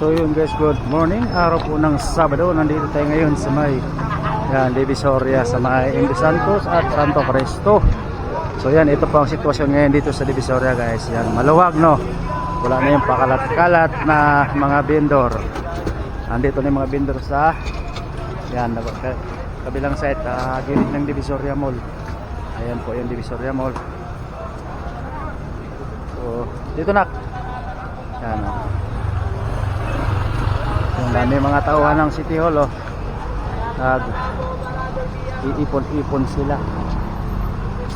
So yun guys, good morning. Araw po ng Sabado. Nandito tayo ngayon sa may yan, Divisoria sa may Indio Santos at Santo Cristo. So yan, ito po ang sitwasyon ngayon dito sa Divisoria guys. Yan, maluwag no. Wala na yung pakalat-kalat na mga vendor. Nandito na yung mga vendor sa yan, kabilang side, ah, gilid ng Divisoria Mall. Ayan po yung Divisoria Mall. So, dito na. Yan o. Yung dami mga tauhan ng City Hall oh. Nag iipon-ipon sila.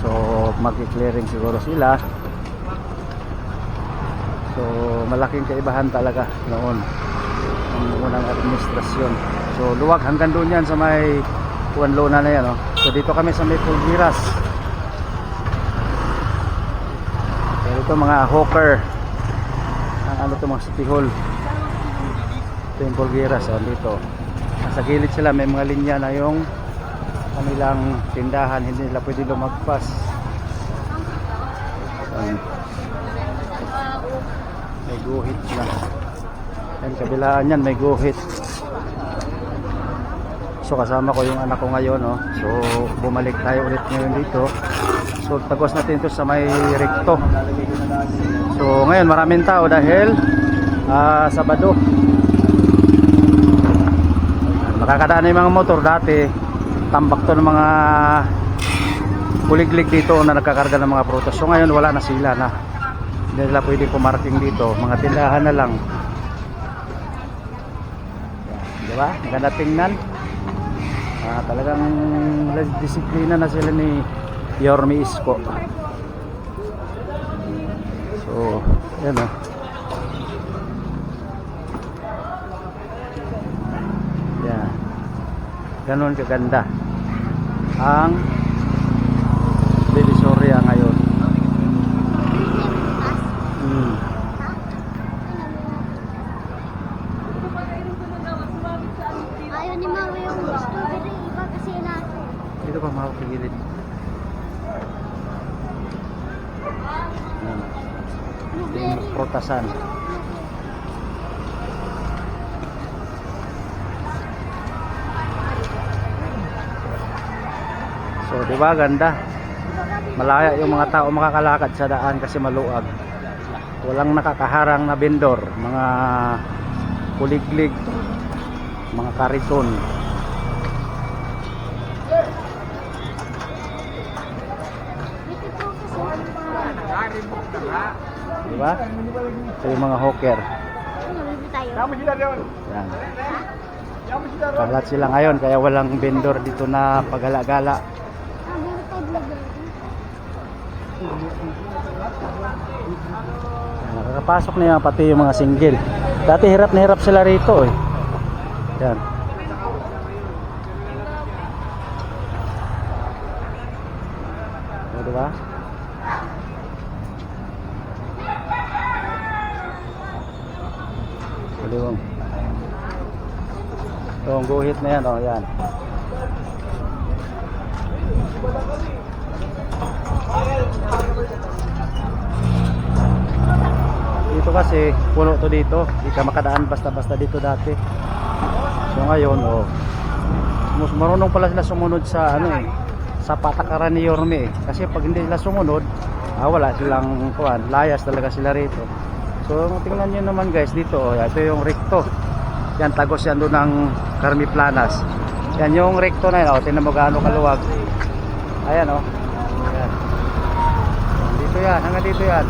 So magki-clearing siguro sila. So malaking kaibahan talaga noon ang unang administrasyon. So luwag hanggang doon yan sa may Juan Luna na yan oh. So dito kami sa may Pulgiras. So ito mga hawker. Ang ano to mga City Hall. Ito yung Pulgiras oh, dito. Nasa gilid sila may mga linya na yung kanilang tindahan hindi nila pwede lumagpas. Ayan. May guhit na. Yan kabilaan yan may guhit. So kasama ko yung anak ko ngayon no. So bumalik tayo ulit ngayon dito. So tagos natin ito sa may recto. So ngayon maraming tao dahil ah, Sabado. Nakakadaan na yung mga motor dati. Tambak to ng mga kuliglig dito na nagkakarga ng mga prutas. So ngayon wala na sila na. Hindi nila pwede pumarking dito. Mga tindahan na lang. Di ba? Maganda tingnan. Ah, talagang disiplina na sila ni Yormi Isko. So, yan o. Yan. Ganon kaganda ang Divisoria ngayon. Hmm. Ayaw ni Mama yung strawberry. Iba kasi natin. Dito pa. Yan. Ito yung prutasan. So, di ba ganda? Malaya yung mga tao makakalakad sa daan kasi maluag. Walang nakakaharang na vendor, mga kuliglig, mga kariton. Di ba? Ito yung mga hawker. Yan. Kalat sila ngayon kaya walang vendor dito na pagala-gala. Ah, meron tayo blueberry. Yan, Nakakapasok na yan pati yung mga single. Dati hirap na hirap sila rito eh. Yan. O, diba? Kaliwang. Ito, ang guhit na yan, oh, yan. Dito kasi, puno to dito. Hindi ka makadaan basta-basta dito dati. So ngayon, oh, marunong pala sila sumunod sa ano eh, sa patakaran ni Yorme eh. Kasi pag hindi sila sumunod, ah, wala silang kuan, layas talaga sila rito. So tingnan nyo naman guys dito, oh, ito yung recto. Yan, tagos yan doon ng Carmi Planas. Yan yung recto na yun, oh, tingnan mo gaano kaluwag. Ayan oh. Yan, hanggang dito yan.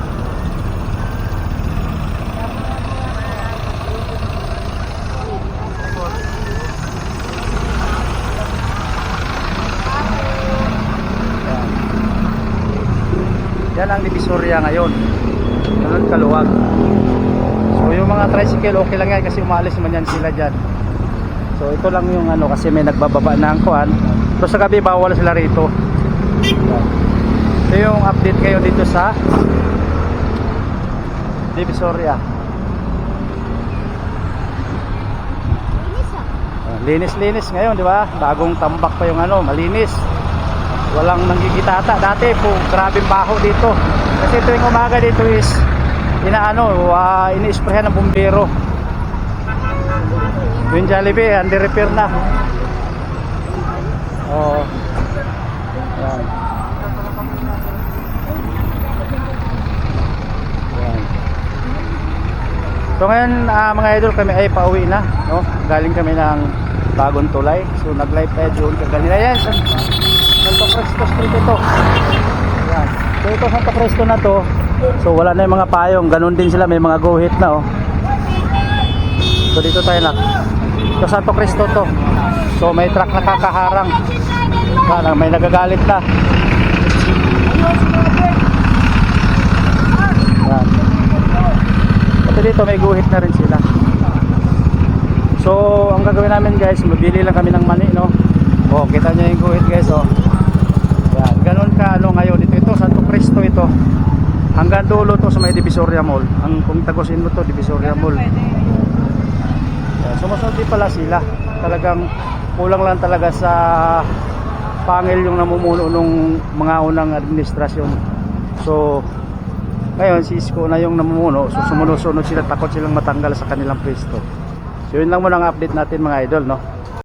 Yan. Ang divisoria ngayon. Ganun kaluwag. So yung mga tricycle okay lang yan kasi umalis naman yan sila dyan. So ito lang yung ano kasi may nagbababa na ang kuhan. So sa gabi bawal sila rito. Yan. Ito yung update kayo dito sa Divisoria. Linis ah. Ah, Linis-linis ngayon, di ba? Bagong tambak pa yung ano, malinis. Walang nanggigitata. Dati po, grabing baho dito. Kasi tuwing umaga dito is inaano, uh, ini-sprayhan ng bumbero. Yung Jollibee, under repair na. Yan. Yan. So ngayon ah, mga idol kami ay pauwi na, no? Galing kami ng bagong tulay. So nag-live tayo doon kaganina yan. San- Santo Cristo Street ito. Yan. So ito Santo Cristo na to. So wala na yung mga payong, ganun din sila may mga guhit na oh. So dito tayo na. Ito Santo Cristo to. So may truck na kakaharang. Parang may nagagalit na. Pati dito may guhit na rin sila. So, ang gagawin namin guys, mabili lang kami ng mani, no? Oh, kita niyo yung guhit guys, oh. Yan, ganun ka ano ngayon ito ito Santo Cristo ito. Hanggang dulo to sa may Divisoria Mall. Ang kung tagusin mo to Divisoria Mall. Yan, sumusunod din pala sila. Talagang kulang lang talaga sa pangil yung namumuno nung mga unang administrasyon. So, ngayon, si Isko na yung namumuno. So, sumunod-sunod sila. Takot silang matanggal sa kanilang pwesto. So, yun lang muna ang update natin mga idol, no?